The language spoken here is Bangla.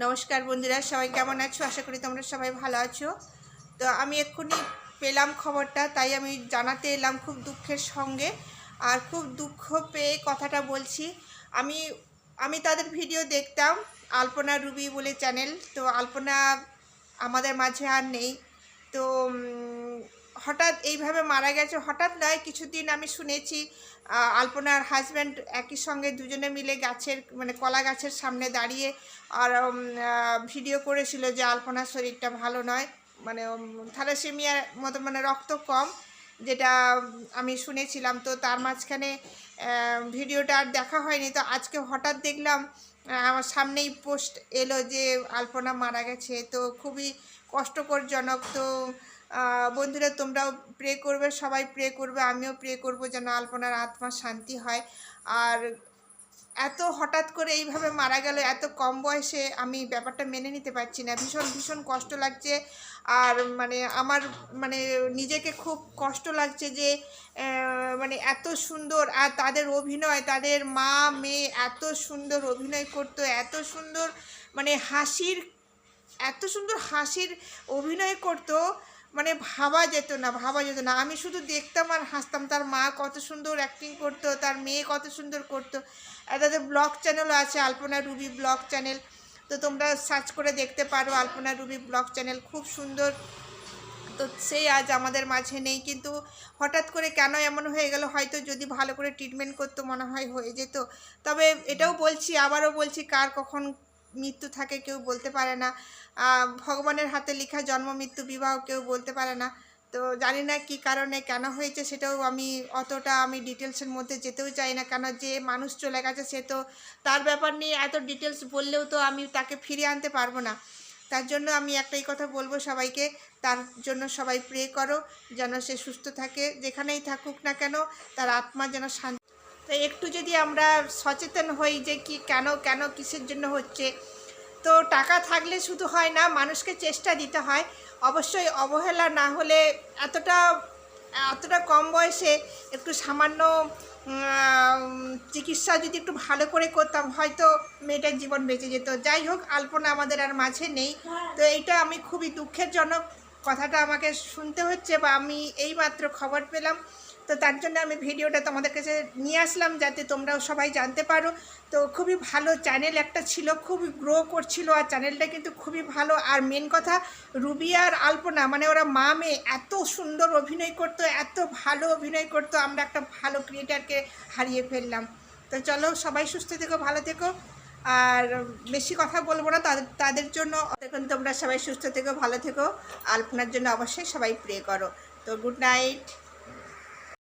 নমস্কার বন্ধুরা, সবাই কেমন আছো? আশা করি তোমরা সবাই ভালো আছো। তো আমি এক্ষুনি পেলাম খবরটা, তাই আমি জানাতে এলাম খুব দুঃখের সঙ্গে। আর খুব দুঃখ পেয়ে কথাটা বলছি, আমি আমি তাদের ভিডিও দেখতাম, আলপনা রুবি বলে চ্যানেল তো আলপনা আমাদের মাঝে আর নেই। তো হঠাৎ এইভাবে মারা গেছে, হঠাৎ নয়, কিছুদিন আমি শুনেছি আলপনার হাজব্যান্ড একই সঙ্গে দুজনে মিলে গাছের মানে কলা গাছের সামনে দাঁড়িয়ে আর ভিডিও করেছিল যে আলপনার শরীরটা ভালো নয় মানে থ্যালাসেমিয়ার মতো মানে রক্ত কম, যেটা আমি শুনেছিলাম। তো তার মাঝখানে ভিডিওটা আর দেখা হয়নি। তো আজকে হঠাৎ দেখলাম আমার সামনেই পোস্ট এলো যে আলপনা মারা গেছে। তো খুবই কষ্টকরজনক, তো বন্ধুরা, তোমরাও প্রে করবে, সবাই প্রে করবে, আমিও প্রে করব যেন আলপনার আত্মার শান্তি হয়। আর এত হঠাৎ করে এইভাবে মারা গেল, এত কম বয়সে আমি ব্যাপারটা মেনে নিতে পারছি না। ভীষণ ভীষণ কষ্ট লাগছে। আর মানে আমার মানে নিজেকে খুব কষ্ট লাগছে যে মানে এত সুন্দর আর তাদের অভিনয়, তাদের মা, মেয়ে এত সুন্দর অভিনয় করতো, এত সুন্দর মানে হাসির, এত সুন্দর হাসির অভিনয় করতো। মানে ভাবা যেত না, ভাবা যেত না। আমি শুধু দেখতাম আর হাসতাম, তার মা কত সুন্দর অ্যাক্টিং করতো, তার মেয়ে কত সুন্দর করতো। আর তাদের ব্লগ চ্যানেলও আছে, আলপনা রুবি ব্লগ চ্যানেল তো তোমরা সার্চ করে দেখতে পারো আলপনা রুবি ব্লগ চ্যানেল খুব সুন্দর। তো সেই আজ আমাদের মাঝে নেই, কিন্তু হঠাৎ করে কেন এমন হয়ে গেল, হয়তো যদি ভালো করে ট্রিটমেন্ট করতো, মনে হয় হয়ে যেত। তবে এটাও বলছি, আবারও বলছি, কার কখন মৃত্যু থাকে কেউ বলতে পারে না। ভগবানের হাতে লেখা জন্ম, মৃত্যু, বিবাহ কেউ বলতে পারে না। তো জানি না কি কারণে, কেন হয়েছে সেটাও আমি অতটা আমি ডিটেলসের মধ্যে যেতেও চাই না। কেন যে মানুষ চলে গেছে সে তো তার ব্যাপার নিয়ে এত ডিটেলস বললেও তো আমি তাকে ফিরিয়ে আনতে পারব না। তার জন্য আমি একটাই কথা বলব সবাইকে, তার জন্য সবাই প্রে করো, যেন সে সুস্থ থাকে। যেখানেই থাকুক না কেন, তার আত্মা যেন শান্তি একটু যদি আমরা সচেতন হই যে কি কেন কেন কিসের জন্য হচ্ছে, তো টাকা থাকলে শুধু হয় না, মানুষকে চেষ্টা দিতে হয়। অবশ্যই অবহেলা না হলে এতটা এতটা কম বয়সে একটু সামান্য চিকিৎসা যদি একটু ভালো করে করতাম, হয়তো মেয়েটার জীবন বেঁচে যেত। যাই হোক, আলপনা আমাদের আর মাঝে নেই। তো এইটা আমি খুবই দুঃখের জনক। কথাটা আমাকে শুনতে হচ্ছে বা আমি এইমাত্র খবর পেলাম। তো তার জন্য আমি ভিডিওটা তোমাদের কাছে নিয়ে আসলাম যাতে তোমরাও সবাই জানতে পারো। তো খুবই ভালো চ্যানেল একটা ছিল, খুবই গ্রো করছিল আর চ্যানেলটা কিন্তু খুবই ভালো। আর মেন কথা, রুবি আর আলপনা মানে ওরা মা মেয়ে, এত সুন্দর অভিনয় করতো, এত ভালো অভিনয় করতো, আমরা একটা ভালো ক্রিয়েটারকে হারিয়ে ফেললাম। তো চলো, সবাই সুস্থ থেকো, ভালো থেকো। আর বেশি কথা বলব না, তাদের তাদের জন্য। দেখুন তোমরা সবাই সুস্থ থেকো, ভালো থেকো। আলপনার জন্য অবশ্যই সবাই প্রে করো। তো গুড নাইট